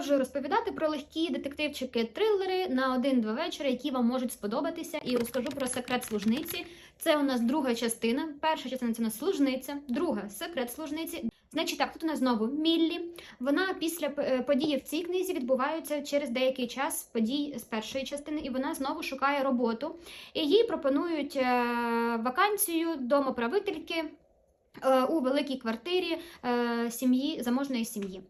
продовжую розповідати про легкі детективчики трилери на один-два вечора, які вам можуть сподобатися. І розкажу про секрет служниці. Це у нас друга частина. Перша частина це у нас служниця, друга секрет служниці. Значить, так, тут у нас знову Міллі. Вона після е, події в цій книзі відбуваються через деякий час подій з першої частини, і вона знову шукає роботу. І їй пропонують е, вакансію домоправительки е, у великій квартирі сім'ї заможної сім'ї.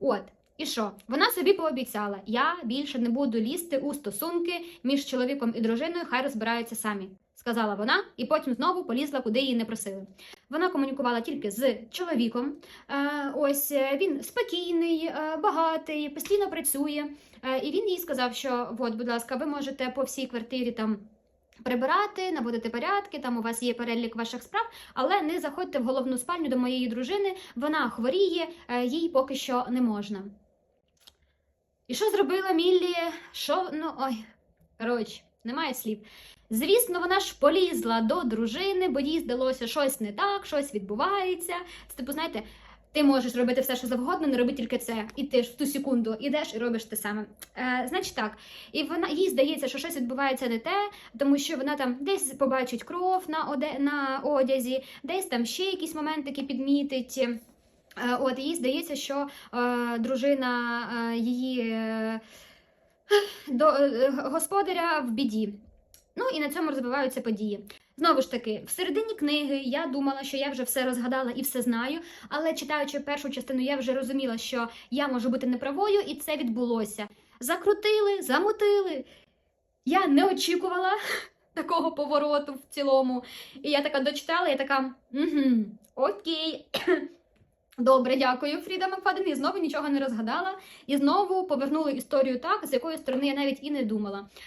От. І що? Вона собі пообіцяла: я більше не буду лізти у стосунки між чоловіком і дружиною, хай розбираються самі. Сказала вона, і потім знову полізла, куди її не просили. Вона комунікувала тільки з чоловіком. Е, ось е, він спокійний, е, багатий, постійно працює. І він їй сказав, що от, будь ласка, ви можете по всій квартирі там прибирати, наводити порядки, там у вас є перелік ваших справ, але не заходьте в головну спальню до моєї дружини, вона хворіє, їй поки що не можна. І що зробила Міллі? Що, ну ой, коротше, немає слів. Звісно, вона ж полізла до дружини, бо їй здалося щось не так, щось відбувається. Це типу, знаєте, ти можеш робити все, що завгодно, не роби тільки це. І ти ж в ту секунду ідеш і робиш те саме. Е, значить так, і вона їй здається, що щось відбувається не те, тому що вона там десь побачить кров на, оде, на одязі, десь там ще якісь моментики підмітить. Е, От їй здається, що е, дружина е, її е, до, е, господаря в біді. Ну і на цьому розвиваються події. Знову ж таки, в середині книги я думала, що я вже все розгадала і все знаю, але читаючи першу частину, я вже розуміла, що я можу бути неправою, і це відбулося. Закрутили, замутили. Я не очікувала такого повороту в цілому. І я така дочитала, я така, угу, окей. Добре, дякую, Фріда Макфаден. І знову нічого не розгадала. І знову повернули історію так, з якої сторони я навіть і не думала.